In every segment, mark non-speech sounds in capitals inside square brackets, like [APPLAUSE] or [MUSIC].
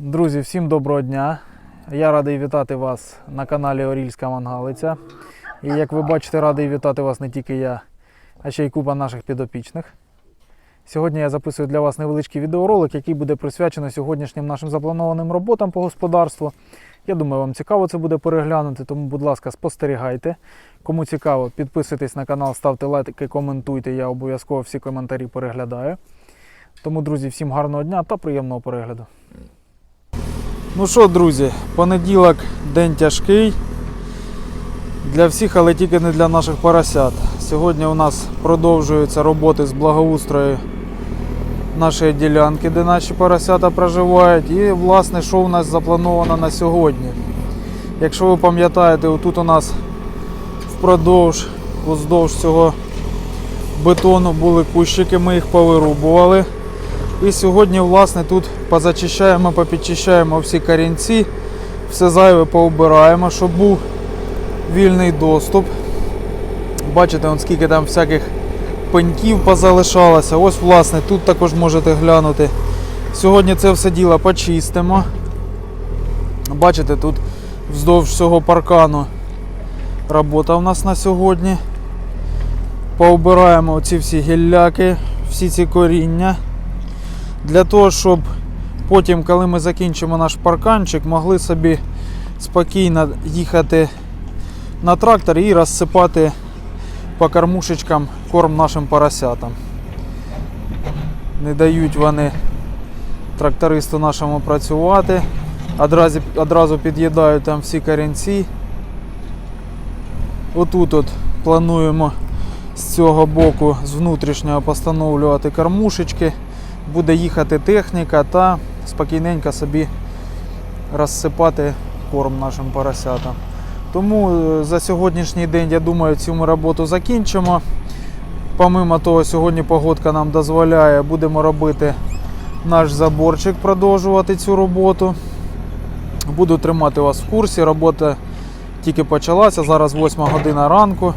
Друзі, всім доброго дня. Я радий вітати вас на каналі Орільська Мангалиця. І як ви бачите, радий вітати вас не тільки я, а ще й купа наших підопічних. Сьогодні я записую для вас невеличкий відеоролик, який буде присвячений сьогоднішнім нашим запланованим роботам по господарству. Я думаю, вам цікаво це буде переглянути, тому, будь ласка, спостерігайте. Кому цікаво, підписуйтесь на канал, ставте лайки, коментуйте. Я обов'язково всі коментарі переглядаю. Тому, друзі, всім гарного дня та приємного перегляду. Ну що, друзі, понеділок день тяжкий для всіх, але тільки не для наших поросят. Сьогодні у нас продовжуються роботи з благоустрою нашої ділянки, де наші поросята проживають. І, власне, що у нас заплановано на сьогодні. Якщо ви пам'ятаєте, отут у нас впродовж, уздовж цього бетону були кущики, ми їх повирубували. І сьогодні, власне, тут позачищаємо, попідчищаємо всі корінці, все зайве поубираємо, щоб був вільний доступ. Бачите, он скільки там всяких пеньків позалишалося. Ось, власне, тут також можете глянути. Сьогодні це все діло почистимо. Бачите, тут вздовж всього паркану робота у нас на сьогодні. Поубираємо оці всі гілляки, всі ці коріння для того, щоб потім, коли ми закінчимо наш парканчик, могли собі спокійно їхати на трактор і розсипати по кормушечкам корм нашим поросятам. Не дають вони трактористу нашому працювати. Одразу, одразу під'їдають там всі корінці. Отут от плануємо з цього боку, з внутрішнього постановлювати кормушечки буде їхати техніка та спокійненько собі розсипати корм нашим поросятам. Тому е, за сьогоднішній день, я думаю, цю ми роботу закінчимо. Помимо того, сьогодні погодка нам дозволяє, будемо робити наш заборчик, продовжувати цю роботу. Буду тримати вас в курсі. Робота тільки почалася, зараз 8 година ранку.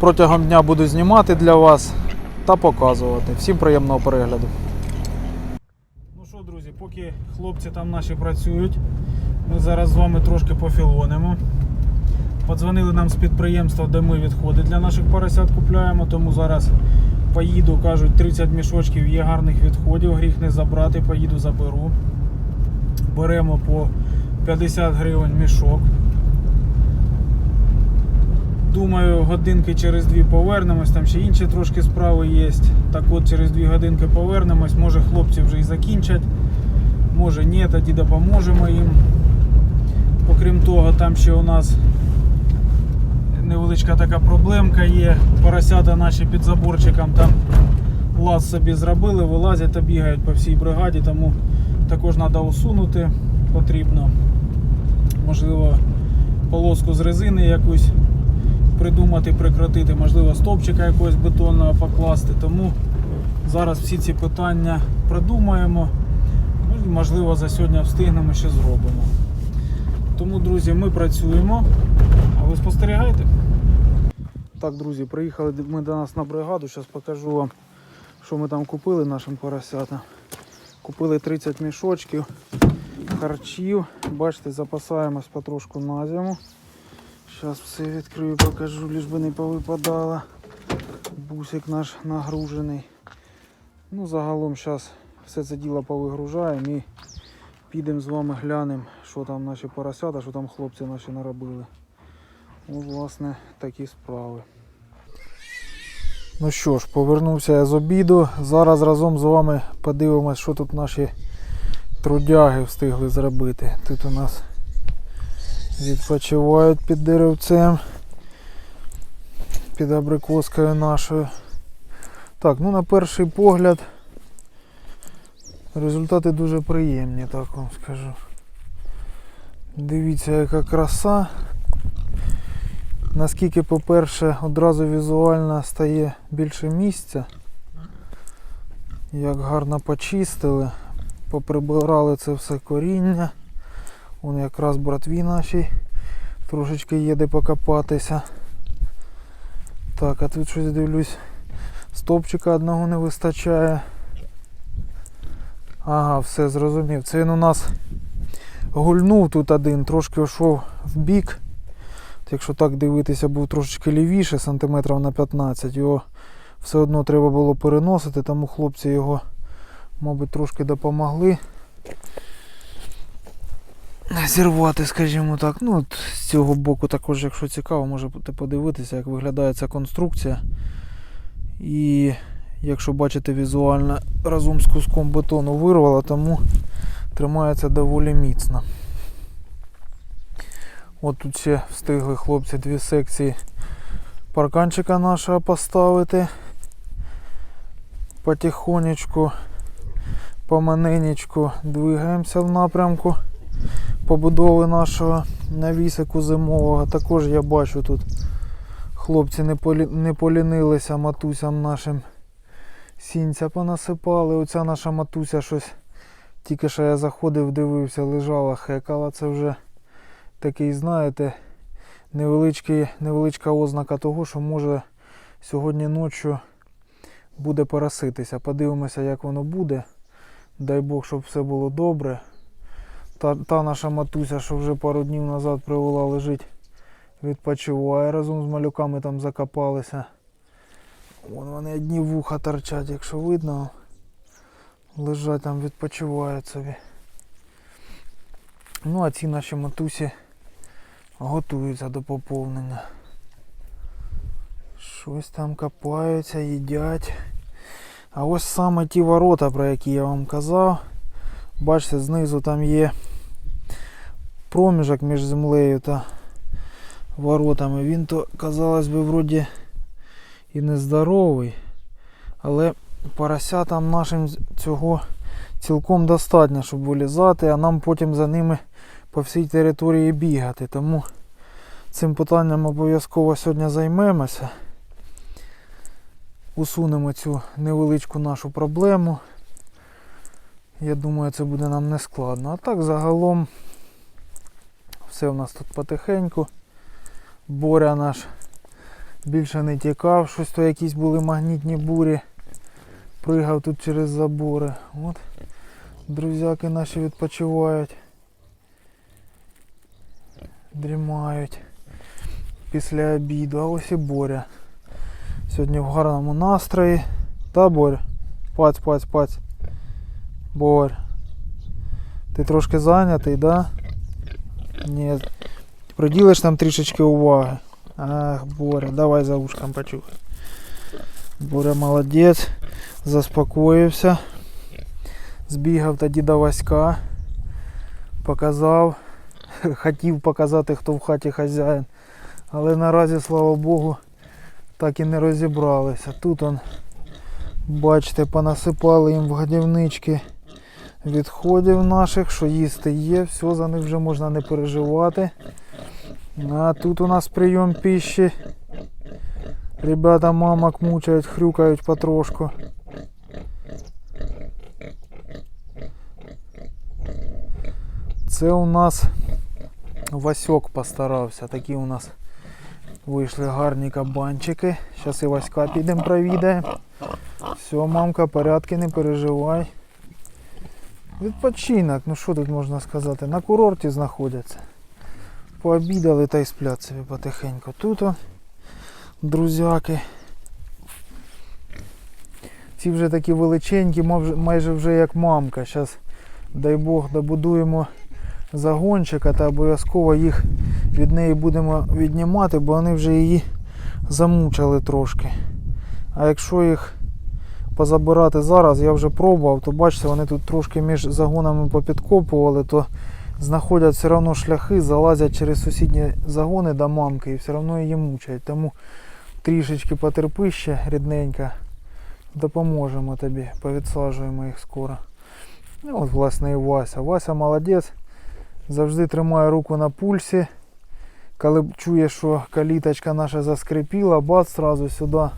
Протягом дня буду знімати для вас та показувати. Всім приємного перегляду. Ну що, друзі, поки хлопці там наші працюють, ми зараз з вами трошки пофілонимо. Подзвонили нам з підприємства, де ми відходи для наших поросят купляємо, тому зараз поїду, кажуть, 30 мішочків є гарних відходів, гріх не забрати, поїду заберу. Беремо по 50 гривень мішок. Думаю, годинки через дві повернемось, там ще інші трошки справи є. Так от через дві годинки повернемось, може хлопці вже і закінчать, може ні, тоді допоможемо їм. Окрім того, там ще у нас невеличка така проблемка є. Поросята наші під заборчиком там лаз собі зробили, вилазять та бігають по всій бригаді, тому також треба усунути потрібно. Можливо, полоску з резини якусь придумати, прикрутити, можливо, стовпчика якогось бетонного покласти. Тому зараз всі ці питання продумаємо. Ну, Можливо, за сьогодні встигнемо ще зробимо. Тому, друзі, ми працюємо, а ви спостерігайте. Так, друзі, приїхали ми до нас на бригаду. Зараз покажу вам, що ми там купили нашим поросятам. Купили 30 мішочків харчів. Бачите, запасаємось потрошку на зиму. Зараз все відкрию, покажу, лиш би не повипадало. Бусик наш нагружений. Ну, загалом зараз все це діло повигружаємо і підемо з вами глянемо, що там наші поросята, що там хлопці наші наробили. Ну, власне, такі справи. Ну що ж, повернувся я з обіду. Зараз разом з вами подивимось, що тут наші трудяги встигли зробити. Тут у нас відпочивають під деревцем, під абрикоскою нашою. Так, ну на перший погляд результати дуже приємні, так вам скажу. Дивіться, яка краса. Наскільки, по-перше, одразу візуально стає більше місця. Як гарно почистили, поприбирали це все коріння. Вон якраз братві наші трошечки є де покопатися. Так, а тут щось дивлюсь, стовпчика одного не вистачає. Ага, все зрозумів. Це він у нас гульнув тут один, трошки йшов в бік. Якщо так дивитися, був трошечки лівіше, сантиметрів на 15. Його все одно треба було переносити, тому хлопці його, мабуть, трошки допомогли. Зірвати, скажімо так. Ну, от з цього боку також, якщо цікаво, можете подивитися, як виглядає ця конструкція. І якщо бачите візуально, разом з куском бетону вирвало, тому тримається доволі міцно. От тут ще встигли хлопці дві секції парканчика нашого поставити. Потихонечку, поманенечку двигаємося в напрямку побудови нашого навісику зимового. Також я бачу тут хлопці не, полі... не полінилися матусям нашим сінця понасипали. Оця наша матуся щось тільки що я заходив, дивився, лежала, хекала. Це вже такий, знаєте, невеличкий, невеличка ознака того, що може сьогодні ночі буде пороситися. Подивимося, як воно буде. Дай Бог, щоб все було добре. Та, та наша матуся, що вже пару днів назад привела, лежить, відпочиває разом з малюками там закопалися. Вон вони одні вуха торчать, якщо видно. Лежать там, відпочивають собі. Ну а ці наші матусі готуються до поповнення. Щось там копаються, їдять. А ось саме ті ворота, про які я вам казав. Бачите, знизу там є проміжок між землею та воротами. Він то, казалось би, вроді і нездоровий, але поросятам нашим цього цілком достатньо, щоб вилізати, а нам потім за ними по всій території бігати. Тому цим питанням обов'язково сьогодні займемося. Усунемо цю невеличку нашу проблему. Я думаю, це буде нам не складно. А так загалом все у нас тут потихеньку. Боря наш більше не тікав, щось то якісь були магнітні бурі. Пригав тут через забори. От друзяки наші відпочивають. Дрімають після обіду. А ось і Боря. Сьогодні в гарному настрої. Та Боря? Паць, паць, паць. Борь. Ти трошки зайнятий, да? Ні. Приділиш там трішечки уваги. Ах, Боря, давай за ушком почухай. Боря молодець, заспокоївся. Збігав тоді до Васька. Показав. [LAUGHS] Хотів показати, хто в хаті хазяїн. Але наразі, слава Богу, так і не розібралися. Тут он, бачите, понасипали їм в годівнички відходів наших, що їсти є, все, за них вже можна не переживати. А тут у нас прийом пищі. Ребята мамок мучають, хрюкають потрошку. Це у нас Васьок постарався. Такі у нас вийшли гарні кабанчики. Зараз і Васька підемо провідаємо. Все, мамка, порядки, не переживай. Відпочинок, ну що тут можна сказати? На курорті знаходяться. Пообідали та й сплять собі потихеньку. Тут друзяки. Ці вже такі величенькі, майже вже як мамка. Зараз, дай Бог, добудуємо загончика та обов'язково їх від неї будемо віднімати, бо вони вже її замучили трошки. А якщо їх позабирати зараз, я вже пробував, то бачите, вони тут трошки між загонами попідкопували, то знаходять все одно шляхи, залазять через сусідні загони до мамки і все одно її мучають. Тому трішечки потерпи ще, рідненька, допоможемо тобі, повідсаджуємо їх скоро. Ну, от, власне, і Вася. Вася молодець, завжди тримає руку на пульсі. Коли чує, що каліточка наша заскрипіла, бац, сразу сюди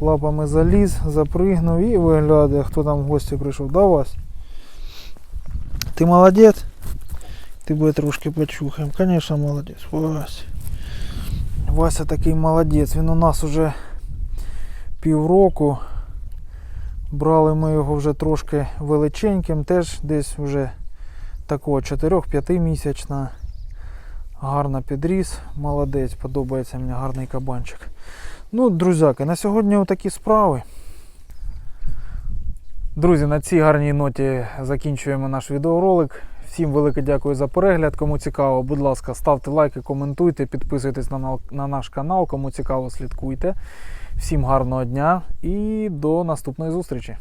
лапами заліз, запригнув і виглядає, хто там в гості прийшов. Да, Вась? Ти молодець? Ти буде трошки почухаємо. Звісно, молодець. Вась. Вася такий молодець. Він у нас уже півроку Брали ми його вже трошки величеньким, теж десь вже такого 4-5 місячна. Гарно підріс, молодець, подобається мені гарний кабанчик. Ну, друзяки, на сьогодні такі справи. Друзі, на цій гарній ноті закінчуємо наш відеоролик. Всім велике дякую за перегляд. Кому цікаво, будь ласка, ставте лайки, коментуйте, підписуйтесь на, на наш канал. Кому цікаво, слідкуйте. Всім гарного дня і до наступної зустрічі.